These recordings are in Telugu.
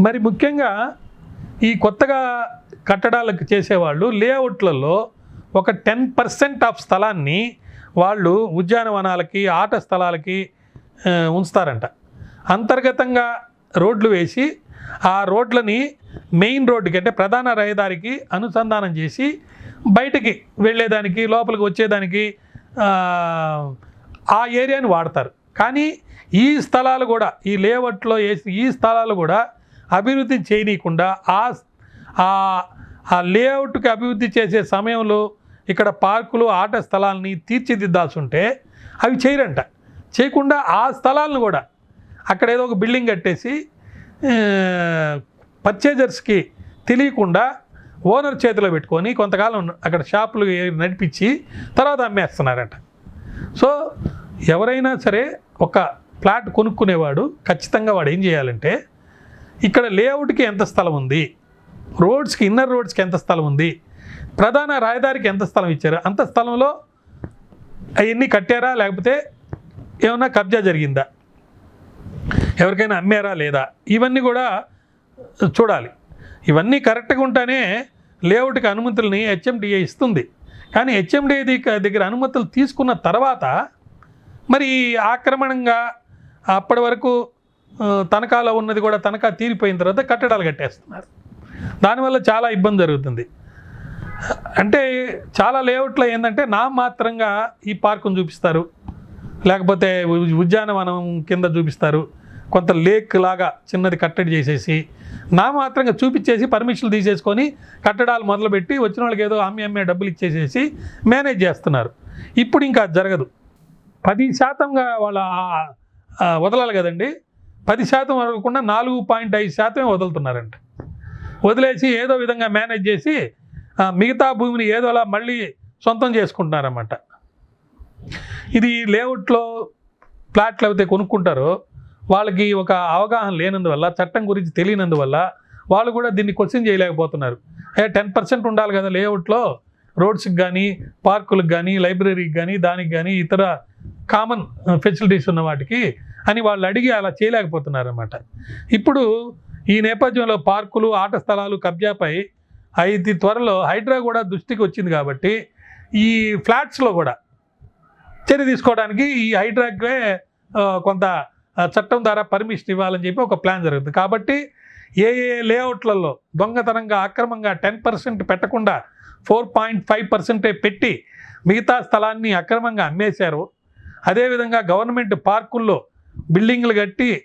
మరి ముఖ్యంగా ఈ కొత్తగా కట్టడాలకు చేసేవాళ్ళు లేఅవుట్లలో ఒక టెన్ పర్సెంట్ ఆఫ్ స్థలాన్ని వాళ్ళు ఉద్యానవనాలకి ఆట స్థలాలకి ఉంచుతారంట. అంతర్గతంగా రోడ్లు వేసి ఆ రోడ్లని మెయిన్ రోడ్డుకి అంటే ప్రధాన రహదారికి అనుసంధానం చేసి బయటికి వెళ్ళేదానికి లోపలికి వచ్చేదానికి ఆ, ఆ ఏరియాని వాడతారు. కానీ ఈ స్థలాలు కూడా ఈ లేఅవుట్లో వేసి ఈ స్థలాలు కూడా అభివృద్ధి చేయనీయకుండా ఆ ఆ- లేఅవుట్కి అభివృద్ధి చేసే సమయంలో ఇక్కడ పార్కులు ఆట స్థలాలని తీర్చిదిద్దాల్సి ఉంటే అవి చేయరంట. చేయకుండా ఆ స్థలాలను కూడా అక్కడ ఏదో ఒక బిల్డింగ్ కట్టేసి పర్చేజర్స్కి తెలియకుండా ఓనర్ చేతిలో పెట్టుకొని కొంతకాలం అక్కడ షాపులు నడిపించి తర్వాత అమ్మేస్తున్నారంట. సో ఎవరైనా సరే ఒక ప్లాట్ కొనుక్కునేవాడు ఖచ్చితంగా వాడు ఏం చేయాలంటే ఇక్కడ లేఅవుట్కి ఎంత స్థలం ఉంది? రోడ్స్కి ఇన్నర్ రోడ్స్కి ఎంత స్థలం ఉంది? ప్రధాన రహదారికి ఎంత స్థలం ఇచ్చారు? అంత స్థలంలో అవన్నీ కట్టారా? లేకపోతే ఏమన్నా కబ్జా జరిగిందా? ఎవరికైనా అమ్మారా లేదా? ఇవన్నీ కూడా చూడాలి. ఇవన్నీ కరెక్ట్గా ఉంటేనే లేఅవుట్కి అనుమతుల్ని హెచ్ఎండిఏ ఇస్తుంది. కానీ హెచ్ఎండిఏ దగ్గర అనుమతులు తీసుకున్న తర్వాత మరి ఆక్రమణంగా అప్పటి వరకు తనఖాలో ఉన్నది కూడా తనఖా తీరిపోయిన తర్వాత కట్టడాలు కట్టేస్తున్నారు. దానివల్ల చాలా ఇబ్బంది జరుగుతుంది. అంటే చాలా లేఅవుట్లో ఏంటంటే నా మాత్రంగా ఈ పార్కును చూపిస్తారు. లేకపోతే ఉద్యానవనం కింద చూపిస్తారు. కొంత లేక్ లాగా చిన్నది కట్టడి చేసేసి నా మాత్రంగా చూపించేసి పర్మిషన్లు తీసేసుకొని కట్టడాలు మొదలుపెట్టి వచ్చిన వాళ్ళకి ఏదో అమ్మే అమ్మే డబ్బులు ఇచ్చేసేసి మేనేజ్ చేస్తున్నారు. ఇప్పుడు ఇంకా అది జరగదు. పది శాతంగా వాళ్ళ వదలాలి కదండి. పది శాతం వదలకుండా నాలుగు పాయింట్ ఐదు శాతమే వదులుతున్నారంట. వదిలేసి ఏదో విధంగా మేనేజ్ చేసి మిగతా భూమిని ఏదోలా మళ్ళీ సొంతం చేసుకుంటున్నారన్నమాట. ఇది లేఅవుట్లో ప్లాట్లు అయితే కొనుక్కుంటారో వాళ్ళకి ఒక అవగాహన లేనందువల్ల చట్టం గురించి తెలియనందువల్ల వాళ్ళు కూడా దీన్ని క్వశ్చన్ చేయలేకపోతున్నారు. ఏ టెన్ పర్సెంట్ ఉండాలి కదా లేఅవుట్లో రోడ్స్కి కానీ పార్కులకు కానీ లైబ్రరీకి కానీ దానికి కానీ ఇతర కామన్ ఫెసిలిటీస్ ఉన్న వాటికి అని వాళ్ళు అడిగి అలా చేయలేకపోతున్నారన్నమాట. ఇప్పుడు ఈ నేపథ్యంలో పార్కులు ఆట స్థలాలు కబ్జాపై ఐదు త్వరలో హైడ్రా కూడా దృష్టికి వచ్చింది కాబట్టి ఈ ఫ్లాట్స్లో కూడా చర్య తీసుకోవడానికి ఈ హైడ్రాకే కొంత చట్టం ద్వారా పర్మిషన్ ఇవ్వాలని చెప్పి ఒక ప్లాన్ జరుగుతుంది. కాబట్టి ఏ ఏ లేఅవుట్లలో దొంగతనంగా అక్రమంగా టెన్ పర్సెంట్ పెట్టకుండా ఫోర్ పాయింట్ ఫైవ్ పర్సెంటే పెట్టి మిగతా స్థలాన్ని అక్రమంగా అమ్మేశారు. అదేవిధంగా గవర్నమెంట్ పార్కుల్లో బిల్డింగ్లు కట్టి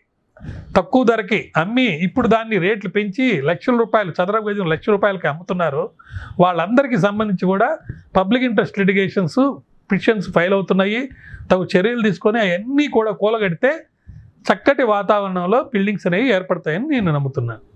తక్కువ ధరకి అమ్మి ఇప్పుడు దాన్ని రేట్లు పెంచి లక్షల రూపాయలు చదరపు గజం లక్ష రూపాయలకి అమ్ముతున్నారు. వాళ్ళందరికీ సంబంధించి కూడా public interest litigations petitions file అవుతున్నాయి. తగు చర్యలు తీసుకొని అవన్నీ కూడా కూలగడితే చక్కటి వాతావరణంలో బిల్డింగ్స్ అనేవి ఏర్పడతాయని నేను నమ్ముతున్నాను.